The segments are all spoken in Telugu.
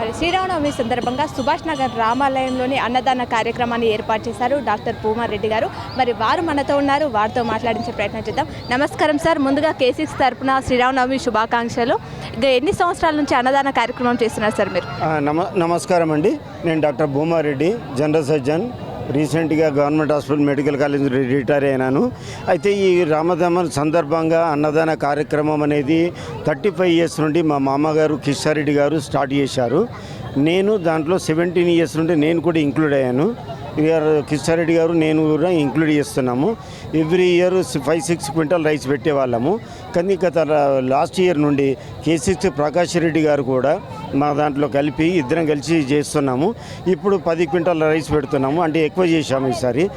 మరి శ్రీరామనవమి సందర్భంగా సుభాష్ నగర్ రామాలయంలోని అన్నదాన కార్యక్రమాన్ని ఏర్పాటు చేశారు డాక్టర్ పూమారెడ్డి గారు. మరి వారు మనతో ఉన్నారు వారితో మాట్లాడించే ప్రయత్నం చేద్దాం. నమస్కారం సార్. ముందుగా కేసీస్ తరఫున శ్రీరామనవమి శుభాకాంక్షలు. ఇక ఎన్ని సంవత్సరాల నుంచి అన్నదాన కార్యక్రమం చేస్తున్నారు సార్ మీరు? నమ నమస్కారం అండి. నేను డాక్టర్ భూమారెడ్డి జనరల్ సర్జన్ రీసెంట్గా government hospital medical college retire అయినాను. అయితే ఈ రామదమన్ సందర్భంగా అన్నదాన కార్యక్రమం అనేది థర్టీ ఫైవ్ ఇయర్స్ నుండి మా మామగారు కిషారెడ్డి గారు స్టార్ట్ చేశారు. నేను దాంట్లో సెవెంటీన్ ఇయర్స్ నుండి నేను కూడా ఇంక్లూడ్ అయ్యాను. ఇయర్ కిషారెడ్డి గారు నేను కూడా ఇంక్లూడ్ చేస్తున్నాము. Every year five six quintal rice పెట్టేవాళ్ళము. కానీ గత లాస్ట్ ఇయర్ నుండి కేసీసీ ప్రకాష్ రెడ్డి గారు కూడా మా దాంట్లో కలిపి ఇద్దరం కలిసి చేస్తున్నాము. ఇప్పుడు పది క్వింటల్ రైస్ పెడుతున్నాము. అంటే ఎక్కువ చేశాము ఈసారి.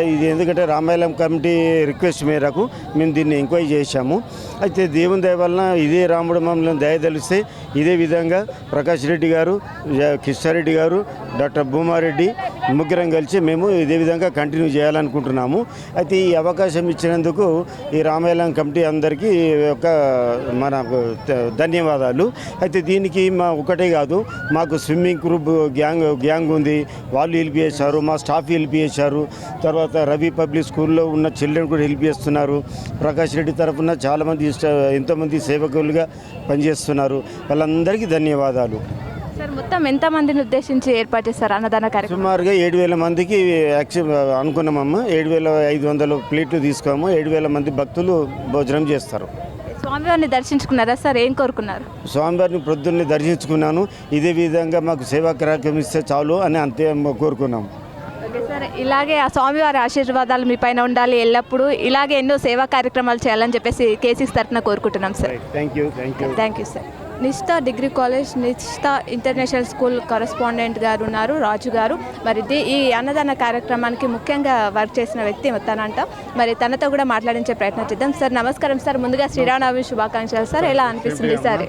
ఇది ఎందుకంటే రామాయణం కమిటీ రిక్వెస్ట్ మేరకు మేము దీన్ని ఎంక్వైరీ చేశాము. అయితే దేవుని దయ వలన ఇదే రాముడు మమ్మల్ని దయ తెలిస్తే ఇదే విధంగా ప్రకాష్ రెడ్డి గారు జ- కిషారెడ్డి గారు డాక్టర్ భూమారెడ్డి ముగ్గురం కలిసి మేము ఇదే విధంగా కంటిన్యూ చేయాలనుకుంటున్నాము. అయితే ఈ అవకాశం ఇచ్చినందుకు ఈ రామాయణం కమిటీ అందరికీ ఒక మన ధన్యవాదాలు. అయితే దీనికి మా ఒకటే కాదు మాకు స్విమ్మింగ్ గ్రూప్ గ్యాంగ్ గ్యాంగ్ ఉంది. వాళ్ళు హెల్ప్ చేశారు మా స్టాఫ్ హెల్ప్ చేశారు. తర్వాత రవి పబ్లిక్ స్కూల్లో ఉన్న చిల్డ్రన్ కూడా హెల్ప్ చేస్తున్నారు. ప్రకాష్ రెడ్డి తరఫున చాలామంది ఇష్ట ఎంతోమంది సేవకులుగా పనిచేస్తున్నారు. వాళ్ళందరికీ ధన్యవాదాలు. సార్ మొత్తం ఎంతమందిని ఉద్దేశించి ఏర్పాటు చేశారు అన్నదాన కార్యక్రమం? సుమారుగా ఏడు వేల మందికి అనుకున్నామమ్మ. ఏడు వేల ఐదు వందల ప్లేట్లు తీసుకోము ఏడు వేల మంది భక్తులు భోజనం చేస్తారు. స్వామివారిని దర్శించుకున్నారా సార్? ఏం కోరుకున్నారు? స్వామివారిని ప్రొద్దున్నే దర్శించుకున్నాను. ఇదే విధంగా మాకు సేవా కార్యక్రమం ఇస్తే చాలు అని అంతే కోరుకున్నాం ఓకే సార్ ఇలాగే ఆ స్వామివారి ఆశీర్వాదాలు మీ పైన ఉండాలి ఎల్లప్పుడూ. ఇలాగే ఎన్నో సేవా కార్యక్రమాలు చేయాలని చెప్పేసి కేసీస్ తరఫున కోరుకుంటున్నాం sir. Thank you thank you sir Nishtha degree college Nishtha international school correspondent garu ఉన్నారు రాజు గారు. మరి ఈ అన్నదాన కార్యక్రమానికి ముఖ్యంగా వర్క్ చేసిన వ్యక్తి తనంట. మరి తనతో కూడా మాట్లాడించే ప్రయత్నం చేద్దాం. సార్ నమస్కారం సార్. ముందుగా శ్రీరామనవమి శుభాకాంక్షలు సార్. ఎలా అనిపిస్తుంది సార్?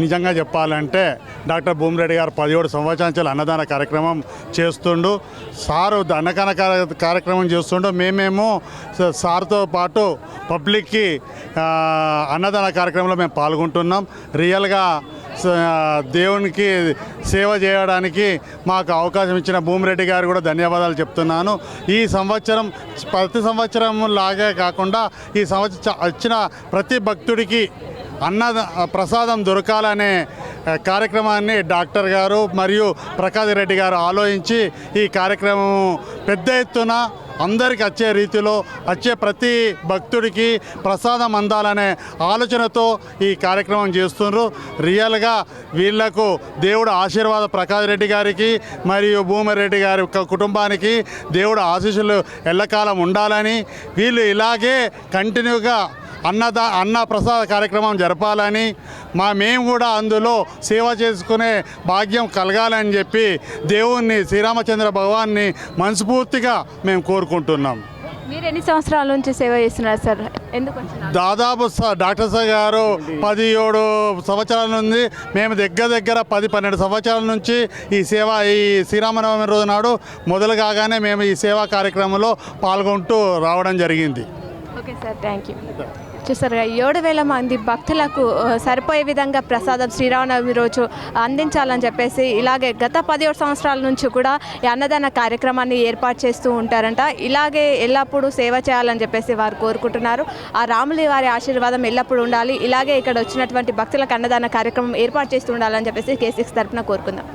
నిజంగా చెప్పాలంటే డాక్టర్ భూమిరెడ్డి గారు పదిహేడు సంవత్సరాల అన్నదాన కార్యక్రమం చేస్తుండు. సారు అన్నదాన కార్య- కార్యక్రమం చేస్తుండు. మేమేమో సార్తో పాటు పబ్లిక్కి అన్నదాన కార్యక్రమంలో మేము పాల్గొంటున్నాం. రియల్గా దేవునికి సేవ చేయడానికి మాకు అవకాశం ఇచ్చిన భూమిరెడ్డి గారు కూడా ధన్యవాదాలు చెప్తున్నాను. ఈ సంవత్సరం ప్రతి సంవత్సరం లాగే కాకుండా ఈ సంవత్సరం వచ్చిన ప్రతి భక్తుడికి అన్న ప్రసాదం దొరకాలనే కార్యక్రమాన్ని డాక్టర్ గారు మరియు ప్రకాష్ రెడ్డి గారు ఆలోచించి ఈ కార్యక్రమం పెద్ద ఎత్తున అందరికి వచ్చే రీతిలో వచ్చే ప్రతి భక్తుడికి ప్రసాదం అందాలనే ఆలోచనతో ఈ కార్యక్రమం చేస్తున్నారు రియల్గా వీళ్ళకు దేవుడు ఆశీర్వాద ప్రకాష్ రెడ్డి గారికి మరియు భూమిరెడ్డి గారి యొక్క కుటుంబానికి దేవుడు ఆశీస్సులు ఎల్లకాలం ఉండాలని వీళ్ళు ఇలాగే కంటిన్యూగా అన్నద అన్న ప్రసాద కార్యక్రమం జరపాలని మా మేము కూడా అందులో సేవ చేసుకునే భాగ్యం కలగాలని చెప్పి దేవుణ్ణి శ్రీరామచంద్ర భగవాన్ని మనస్ఫూర్తిగా మేము కోరుకుంటున్నాం. మీరు ఎన్ని సంవత్సరాల నుంచి సేవ చేస్తున్నారు సార్? ఎందుకు దాదాపు డాక్టర్ సార్ గారు పదిహేడు సంవత్సరాల నుండి మేము దగ్గర దగ్గర పది పన్నెండు సంవత్సరాల నుంచి ఈ సేవ ఈ శ్రీరామనవమి రోజు నాడు మొదలు కాగానే మేము ఈ సేవా కార్యక్రమంలో పాల్గొంటూ రావడం జరిగింది. Okay sir thank you. చూసారు ఏడు వేల మంది భక్తులకు సరిపోయే విధంగా ప్రసాదం శ్రీరామనవమి రోజు అందించాలని చెప్పేసి ఇలాగే గత పదిహేడు సంవత్సరాల నుంచి కూడా ఈ అన్నదాన కార్యక్రమాన్ని ఏర్పాటు చేస్తూ ఉంటారంట. ఇలాగే ఎల్లప్పుడూ సేవ చేయాలని చెప్పేసి వారు కోరుకుంటున్నారు. ఆ రాములి వారి ఆశీర్వాదం ఎల్లప్పుడూ ఉండాలి. ఇలాగే ఇక్కడ వచ్చినటువంటి భక్తులకు అన్నదాన కార్యక్రమం ఏర్పాటు చేస్తూ ఉండాలని చెప్పేసి కేసీఎస్ తరఫున కోరుకుందాం.